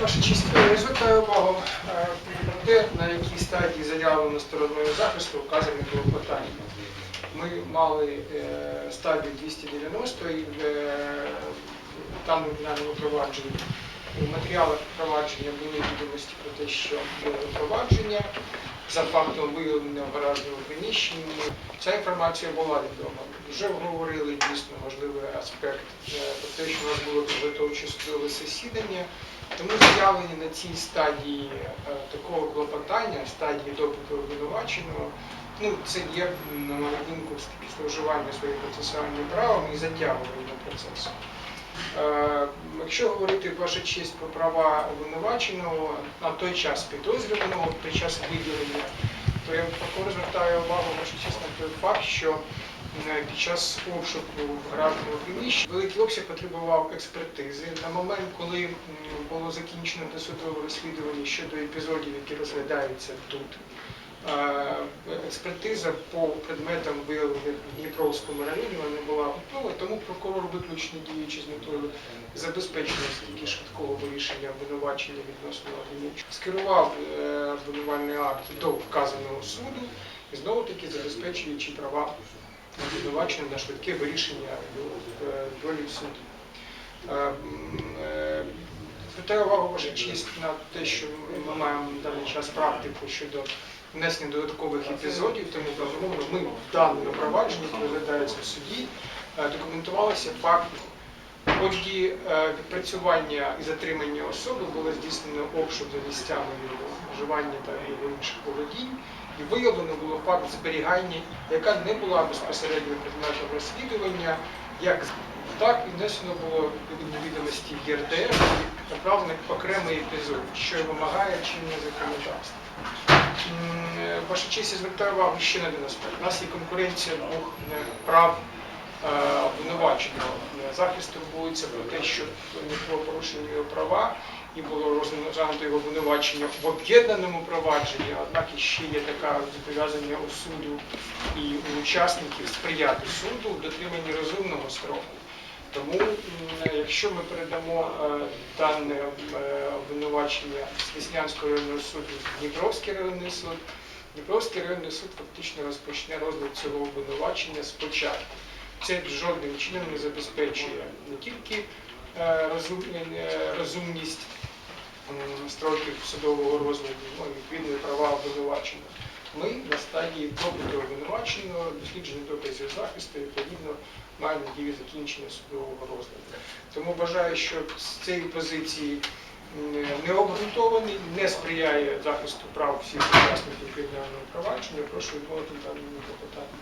Ваша честь, е, звертаю увагу про те, на якій стадії заявлено стороною захисту вказане клопотання. Ми мали е, стадію 290 і е, даному кримінальному провадженні у матеріалах провадження були відомості про те, що було провадження за фактом виявлення в гаражному приміщенні. Ця інформація була відома. Вже говорили дійсно важливий аспект е, про те, що у нас було підготовче судове засідання. Тому заявлені на цій стадії е, такого клопотання, стадії допиту обвинуваченого, ну це є на мою думку зловживання своїм процесуальним правом і затягування процесу. Е, Якщо говорити ваша честь про права обвинуваченого на той час підозрюваного під час виділення, то я прокурор звертаю увагу ваша честь на той факт, що е, під час обшуку в гаражному приміщенні великий обсяг потребував експертизи. На момент, коли було закінчено досудове розслідування щодо епізодів, які розглядаються тут, експертиза по предметам виявлених в Дніпровському районі не була готова, тому прокурор виключно діючи з метою забезпечення стільки швидкого вирішення обвинувачення відносно Огнєвича, скерував е, обвинувальний акт до вказаного суду і знову таки забезпечуючи права обвинувачення на швидке вирішення е, долі суду. Е, е, Звертаю увагу ваша честь на те, що ми маємо на даний час практику щодо внесення додаткових епізодів, тому безумовно ми в даному провадженні, яке розглядається в суді, е, документувалися факт. Ході е, відпрацювання і затримання особи було здійснено обшук за місцями вживання та інших володінь, і виявлено було факт зберігання, яка не була безпосередньо предметом розслідування, як так внесено було відповідні відомості ЄРДР і направлено окремий епізод, що вимагає чинне законодавство. Е, Ваша честь, звертаю увагу ще на один аспект. У нас є конкуренція двох прав е, обвинуваченого. Е, Захист турбується про те, щоб не було порушені його права і було розглянуто його обвинувачення в об'єднаному провадженні, однак іще є таке зобов'язання у суду і у учасників сприяти суду в дотриманні розумного строку. Тому, якщо ми передамо е, дане е, обвинувачення з районного суду в Дніпровський районний суд, Дніпровський районний суд фактично розпочне розгляд цього обвинувачення спочатку. Це жодним чином не забезпечує не тільки е, розум- розумність строків судового розгляду, ну і відповідно права обвинуваченого. Ми на стадії допиту обвинуваченого, дослідження доказів захисту і маємо надію закінчення судового розгляду. Тому вважаю, що з цієї позиції не обґрунтований, не сприяє захисту прав всіх учасників кримінального провадження. Прошу відмовити даному клопотанню.